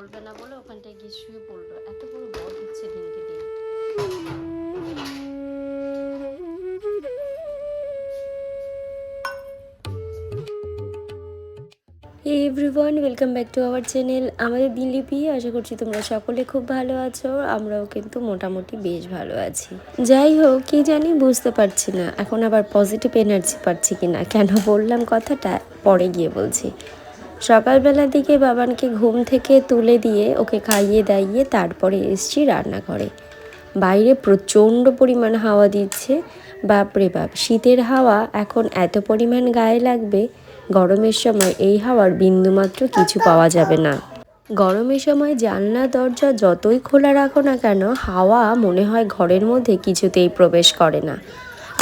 বলবে না বলে ওখানটায় গিয়ে শুয়ে পড়ল। এত বড় বদ হচ্ছে দিনকে দিন। Everyone welcome back to our channel আমাদের দিনলিপি আশা করছি তোমরা সকলে খুব ভালো আছো, আমরাও কিন্তু মোটামুটি বেশ ভালো আছি। যাই হোক, কি জানি বুঝতে পারছি না, এখন আবার পজিটিভ এনার্জি পাচ্ছি কিনা, কেন বললাম কথাটা? পরে গিয়ে বলছি। সকালবেলার দিকে বাবানকে ঘুম থেকে তুলে দিয়ে ওকে খাইয়ে দাইয়ে তারপরে এসছি রান্নাঘরে। বাইরে প্রচণ্ড পরিমাণ হাওয়া দিচ্ছে। বাপরে বাপ, শীতের হাওয়া এখন এত পরিমাণ গায়ে লাগবে, গরমের সময় এই হাওয়ার বিন্দুমাত্র কিছু পাওয়া যাবে না। গরমের সময় জানলা, দরজা যতই খোলা রাখো না কেন, হাওয়া মনে হয় ঘরের মধ্যে কিছুতেই প্রবেশ করে না।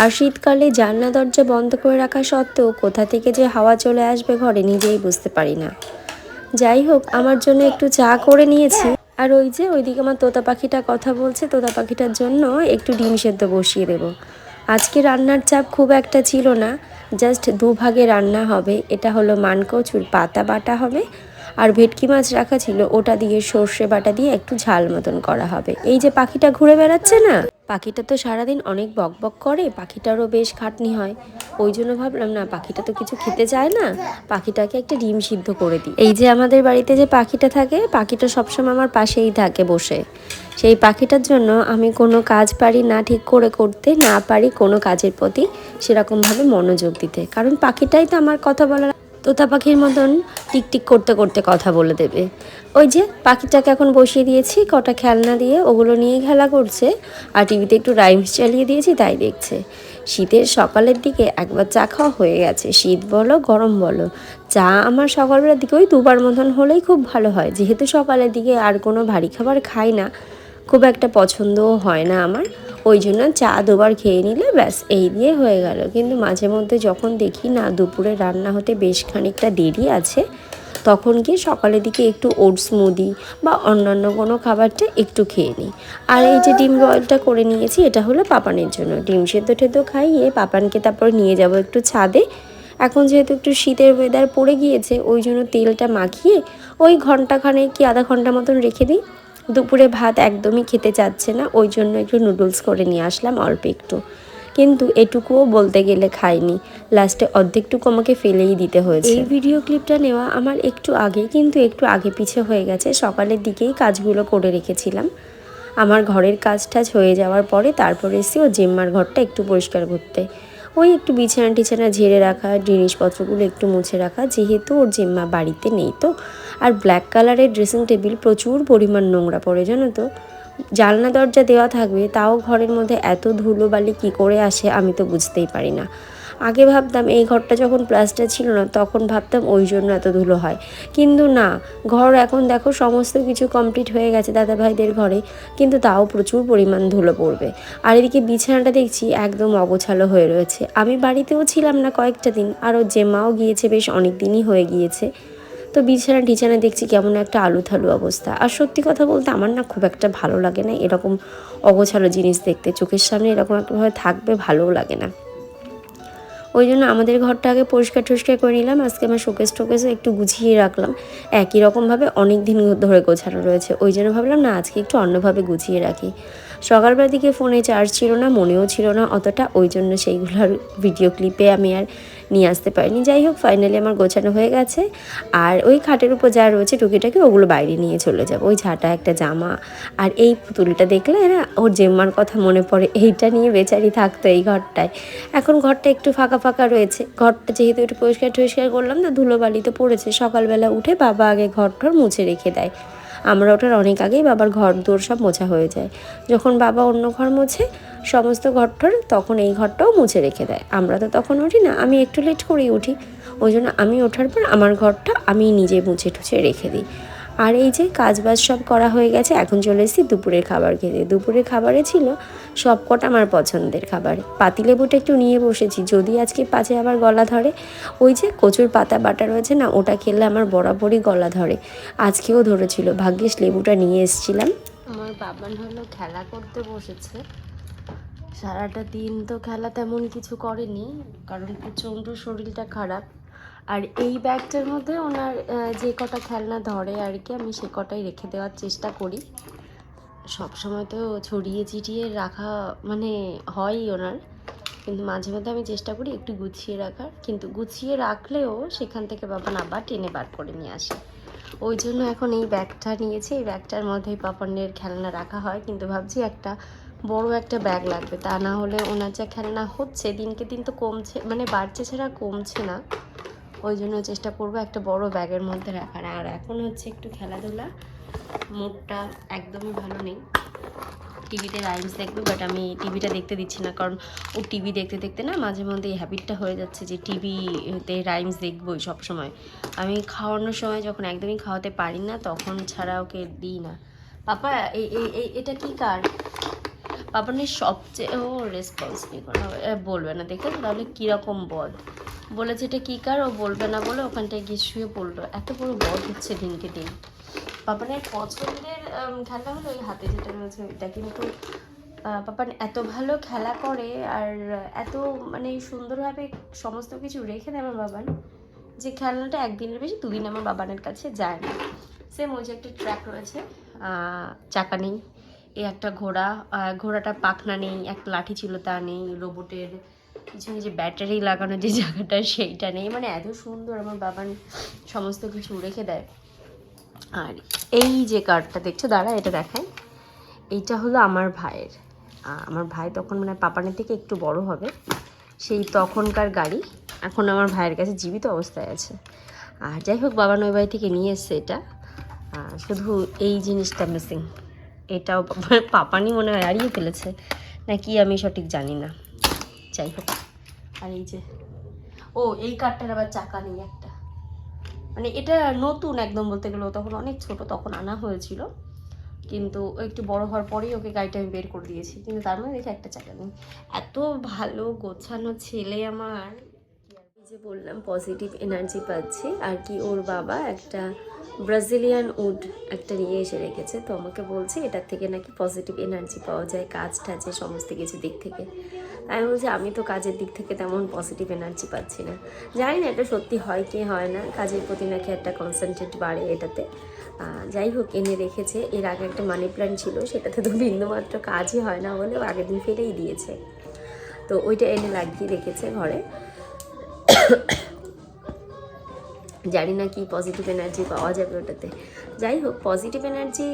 আর শীতকালে জানলা দরজা বন্ধ করে রাখা সত্ত্বেও কোথা থেকে যে হাওয়া চলে আসবে ঘরে নিজেই বুঝতে পারি না। যাই হোক, আমার জন্য একটু চা করে নিয়েছি। আর ওই যে ওইদিকে আমার তোতা পাখিটা কথা বলছে, তোতা পাখিটার জন্য একটু ডিম সেদ্ধ বসিয়ে দেব। আজকে রান্নার চাপ খুব একটা ছিল না, জাস্ট দুভাগে রান্না হবে। এটা হলো মানকচুর পাতা বাটা হবে, আর ভেটকি মাছ রাখা ছিল, ওটা দিয়ে সর্ষে বাটা দিয়ে একটু ঝাল মতন করা হবে। এই যে পাখিটা ঘুরে বেড়াচ্ছে না? পাখিটা তো সারাদিন অনেক বক বক করে, পাখিটারও বেশ খাটনি হয়। ওই জন্য ভাবলাম, না, পাখিটা তো কিছু খেতে চায় না, পাখিটাকে একটা ডিম সিদ্ধ করে দিই। এই যে আমাদের বাড়িতে যে পাখিটা থাকে, পাখিটা সবসময় আমার পাশেই থাকে বসে। সেই পাখিটার জন্য আমি কোনো কাজ পারি না ঠিক করে করতে, না পারি কোনো কাজের প্রতি সেরকমভাবে মনোযোগ দিতে। কারণ পাখিটাই তো আমার কথা বলার তোতা পাখির মতন টিকটিক করতে করতে কথা বলে দেবে। ওই যে পাখিটাকে এখন বসিয়ে দিয়েছি, কটা খেলনা দিয়ে ওগুলো নিয়ে খেলা করছে আর টিভিতে একটু রাইমস চালিয়ে দিয়েছি, তাই দেখছে। শীতের সকালের দিকে একবার চা খাওয়া হয়ে গেছে। শীত বলো, গরম বলো, চা আমার সকালবেলার দিকে ওই দুবার মতন হলেই খুব ভালো হয়। যেহেতু সকালের দিকে আর কোনো ভারী খাবার খাই না খুব একটা পছন্দও হয় না আমার। ওই জন্য চা দুবার খেয়ে নিলে ব্যাস, এই দিয়ে হয়ে গেল। কিন্তু মাঝে মধ্যে যখন দেখি না, দুপুরে রান্না হতে বেশ খানিকটা দেরি আছে, তখন গিয়ে সকালের দিকে একটু ওটস মুদি বা অন্যান্য কোনো খাবারটা একটু খেয়ে নিই। আর এই যে ডিম বয়েলটা করে নিয়েছি, এটা হলো পাপানের জন্য। ডিম সেদ্ধ টেদ্ধ খাইয়ে পাপানকে তারপর নিয়ে যাব একটু ছাদে। এখন যেহেতু একটু শীতের ওয়েদার পড়ে গিয়েছে, ওই জন্য তেলটা মাখিয়ে ওই ঘন্টাখানে কি আধা ঘণ্টা মতন রেখে দিই। দুপুরে ভাত একদমই খেতে চাচ্ছে না, ওই জন্য একটু নুডলস করে নিয়ে আসলাম অল্প একটু। কিন্তু এটুকুও বলতে গেলে খাইনি। লাস্টে অর্ধেকটুকু আমাকে ফেলেই দিতে হয়েছে। এই ভিডিও ক্লিপটা নেওয়া আমার একটু আগে, কিন্তু একটু আগে পিছে হয়ে গেছে। সকালের দিকেই কাজগুলো করে রেখেছিলাম। আমার ঘরের কাজ টাজ হয়ে যাওয়ার পরে তারপরে এসে ও জেম্মার ঘরটা একটু পরিষ্কার করতে। ওই একটু বিছানা টিছানা ঝেড়ে রাখা, জিনিসপত্রগুলো একটু মুছে রাখা, যেহেতু ওর জিম্মা বাড়িতে নেই তো। আর ব্ল্যাক কালারের ড্রেসিং টেবিল প্রচুর পরিমাণ নোংরা পড়ে, জানো তো? জানলা দরজা দেওয়া থাকবে, তাও ঘরের মধ্যে এত ধুলোবালি কী করে আসে আমি তো বুঝতেই পারি না। আগে ভাবতাম এই ঘরটা যখন প্লাস্টার ছিল না, তখন ভাবতাম ওই জন্য এত ধুলো হয়। কিন্তু না, ঘর এখন দেখো সমস্ত কিছু কমপ্লিট হয়ে গেছে দাদা ভাইদের ঘরে, কিন্তু তাও প্রচুর পরিমাণ ধুলো পড়বে। আর এদিকে বিছানাটা দেখছি একদম অগোছালো হয়ে রয়েছে। আমি বাড়িতেও ছিলাম না কয়েকটা দিন আরও জেমাও গিয়েছে বেশ অনেক দিনই হয়ে গিয়েছে। তো বিছানা টিছানা দেখছি কেমন একটা আলু থালু অবস্থা। আর সত্যি কথা বলতে আমার না খুব একটা ভালো লাগে না এরকম অগোছালো জিনিস দেখতে। চোখের সামনে এরকম একটাভাবে থাকবে ভালোও লাগে না। ওই জন্য আমাদের ঘরটা আগে পরিষ্কার টরিষ্কার করে নিলাম। আজকে আমার শোকেস টোকেসও একটু গুছিয়ে রাখলাম। একই রকমভাবে অনেক দিন ধরে গোছানো রয়েছে। ওই জন্য ভাবলাম, না, আজকে একটু অন্যভাবে গুছিয়ে রাখি। সকালবেলার দিকে ফোনে চার্জ ছিল না, মনেও ছিল না অতটা। ওই জন্য সেইগুলোর ভিডিও ক্লিপে আমি আর নিয়ে আসতে পারিনি। যাই হোক ফাইনালি আমার গোছানো হয়ে গেছে। আর ওই খাটের উপর যা রয়েছে টুকিটাকি, ওগুলো বাইরে নিয়ে চলে যাব। ওই ঝাঁটা একটা জামা আর এই পুতুলটা দেখলে না, ওর জেম্মার কথা মনে পড়ে। এইটা নিয়ে বেচারি থাকতো এই ঘরটায়। এখন ঘরটা একটু ফাঁকা ফাঁকা রয়েছে। ঘরটা যেহেতু একটু পরিষ্কার টরিষ্কার করলাম না ধুলোবালি তো পড়েছে। সকালবেলা উঠে বাবা আগে ঘর ঠর মুছে রেখে দেয়। আমরা ওটার অনেক আগেই বাবার ঘর দৌড় সব মোছা হয়ে যায়। যখন বাবা অন্য ঘর মোছে, সমস্ত ঘরটর তখন এই ঘরটাও মুছে রেখে দেয়। আমরা তো তখন উঠি না, আমি একটু লেট করেই উঠি। ওই জন্য আমি ওঠার পর আমার ঘরটা আমি নিজে মুছে টুছে রেখে দিই। আর এই যে কাজ বাজ সব করা হয়ে গেছে, এখন চলে এসেছি দুপুরের খাবার খেতে। দুপুরের খাবারে ছিল সব কটা আমার পছন্দের খাবার। পাতিলেবুটা একটু নিয়ে বসেছি, যদি আজকে পাচে আবার গলা ধরে। ওই যে কচুর পাতা বাটা রয়েছে না, ওটা খেলে আমার বরাবরই গলা ধরে। আজকেও ধরেছিল, ভাগ্যিস লেবুটা নিয়ে এসেছিলাম। আমার বাবান হলো খেলা করতে বসেছে। সারাটা দিন তো খেলা তেমন কিছু করেনি, কারণ প্রচণ্ড শরীরটা খারাপ। আর এই ব্যাগটার মধ্যে ওনার যে কটা খেলনা ধরে আর কি, আমি সে কটাই রেখে দেওয়ার চেষ্টা করি। সব সময় তো ছড়িয়ে ছিটিয়ে রাখা মানে হয়ই ওনার। কিন্তু মাঝে মধ্যে আমি চেষ্টা করি একটু গুছিয়ে রাখার। কিন্তু গুছিয়ে রাখলেও সেখান থেকে বাবা আবার টেনে বার করে নিয়ে আসে। ওই জন্য এখন এই ব্যাগটা নিয়েছি। এই ব্যাগটার মধ্যেই পাপনের খেলনা রাখা হয়। কিন্তু ভাবছি একটা বড় একটা ব্যাগ লাগবে। তা না হলে ওনার যা খেলনা হচ্ছে, দিনকে দিন তো কমছে মানে বাড়ছে ছাড়া কমছে না। ওই জন্য চেষ্টা করব একটা বড় ব্যাগের মধ্যে রাখার। আর এখন হচ্ছে একটু খেলাধুলা। মুডটা একদমই ভালো নেই। টিভিতে রাইমস দেখবে বাট আমি টিভিটা দেখতে দিচ্ছি না। কারণ ও টিভি দেখতে দেখতে না মাঝে মধ্যে এই হ্যাবিটটা হয়ে যাচ্ছে যে টিভিতে রাইমস দেখবই সবসময়। আমি খাওয়ানোর সময় যখন একদমই খাওয়াতে পারি না, তখন ছাড়া ওকে দিই না। পাপা এই এটা কি কার? পাপানের সবচেয়ে ও রেসপন্স কোনো বলবে। না দেখে তাহলে কীরকম বদ? বলেছে এটা কী কার? ও বলবে না বলে ওখানটায় গিয়ে শুয়ে পড়ল। এত বড় বদ হচ্ছে দিনকে দিন। পাপানের পছন্দের খেলা হলো ওই হাতে যেটা রয়েছে ওইটা। কিন্তু পাপান এত ভালো খেলা করে আর এত মানে সুন্দরভাবে সমস্ত কিছু রেখে দেয় আমার বাবান যে খেলনাটা একদিনের বেশি, দুদিন আমার বাবানের কাছে যায় না। সেম ওই যে একটা ট্র্যাক রয়েছে চাকা নেই এই একটা ঘোড়া ঘোড়াটা পাখনা নেই, একটা লাঠি ছিল তা নেই রোবটের পিছনে যে ব্যাটারি লাগানো যে জায়গাটা, সেইটা নেই। মানে এত সুন্দর আমার বাবান সমস্ত কিছু রেখে দেয়। আর এই যে কার্ডটা দেখছ, দাঁড়া, এটা দেখাই। এইটা হলো আমার ভাইয়ের। আমার ভাই তখন মানে পাপানের থেকে একটু বড় হবে। সেই তখনকার গাড়ি। এখন আমার ভাইয়ের কাছে জীবিত অবস্থায় আছে। আর যাই হোক, বাবা নয় বাড়ি থেকে নিয়ে এসছে এটা। শুধু এই জিনিসটা মিসিং এটাও পাপা- পাপানি মনে হয় হারিয়ে ফেলেছে। নাকি আমি সঠিক জানি না। যাই হোক। আর এই যে, ও, এই কারটার আবার চাকা নেই একটা। মানে এটা নতুন একদম বলতে গেলে তখন অনেক ছোট, তখন আনা হয়েছিল। কিন্তু একটু বড় হওয়ার পরেই ওকে গাড়িটা আমি বের করে দিয়েছি। কিন্তু তার মধ্যে দেখে একটা চাকা নেই। এত ভালো গোছানো ছেলে আমার। যে বললাম পজিটিভ এনার্জি পাচ্ছি। আর কি ওর বাবা একটা ব্রাজিলিয়ান উড একটা নিয়ে এসে রেখেছে। তো আমাকে বলছে, এটার থেকে নাকি পজিটিভ এনার্জি পাওয়া যায় কাজ টাজে সমস্ত কিছু দিক থেকে। আমি বলছি, আমি তো কাজের দিক থেকে তেমন পজিটিভ এনার্জি পাচ্ছি না। জানি না এটা সত্যি হয় কি হয় না, কাজের প্রতি নাকি একটা কনসেন্ট্রেট বাড়ে এটাতে। যাই হোক, এনে রেখেছে। এর আগে একটা মানি প্ল্যান্ট ছিল, সেটাতে তো বিন্দুমাত্র কাজই হয় না বলে আগের দিন ফেলেই দিয়েছে। তো ওইটা এনে লাগিয়ে রেখেছে ঘরে। জানি না কি পজিটিভ এনার্জি পাওয়া যাবে ওটাতে। যাই হোক পজিটিভ এনার্জি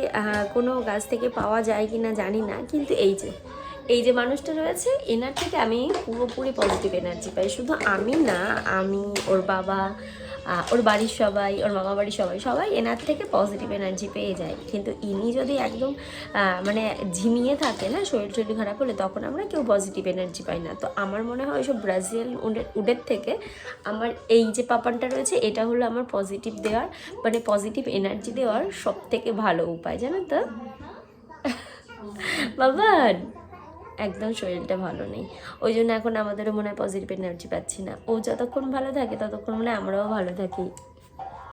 কোনো গাছ থেকে পাওয়া যায় কি না জানি না, কিন্তু এই যে এই যে মানুষটা রয়েছে, এনার থেকে আমি পুরোপুরি পজিটিভ এনার্জি পাই। শুধু আমি না, আমি, ওর বাবা ওর বাড়ির সবাই, ওর মামা বাড়ির সবাই সবাই এনার থেকে পজিটিভ এনার্জি পেয়ে যায়। কিন্তু ইনি যদি একদম মানে ঝিমিয়ে থাকে না, শরীর শরীর খারাপ হলে, তখন আমরা কেউ পজিটিভ এনার্জি পাই না। তো আমার মনে হয় ওইসব ব্রাজিল উডের উডের থেকে আমার এই যে পাপানটা রয়েছে, এটা হলো আমার পজিটিভ দেওয়ার মানে পজিটিভ এনার্জি দেওয়ার সব থেকে ভালো উপায়। জানো তো? বাবান! একদম শরীরটা ভালো নেই। ওই জন্য এখন আমাদেরও মনে হয় পজিটিভ এনার্জি পাচ্ছি না। ও যতক্ষণ ভালো থাকে, ততক্ষণ মনে আমরাও ভালো থাকি।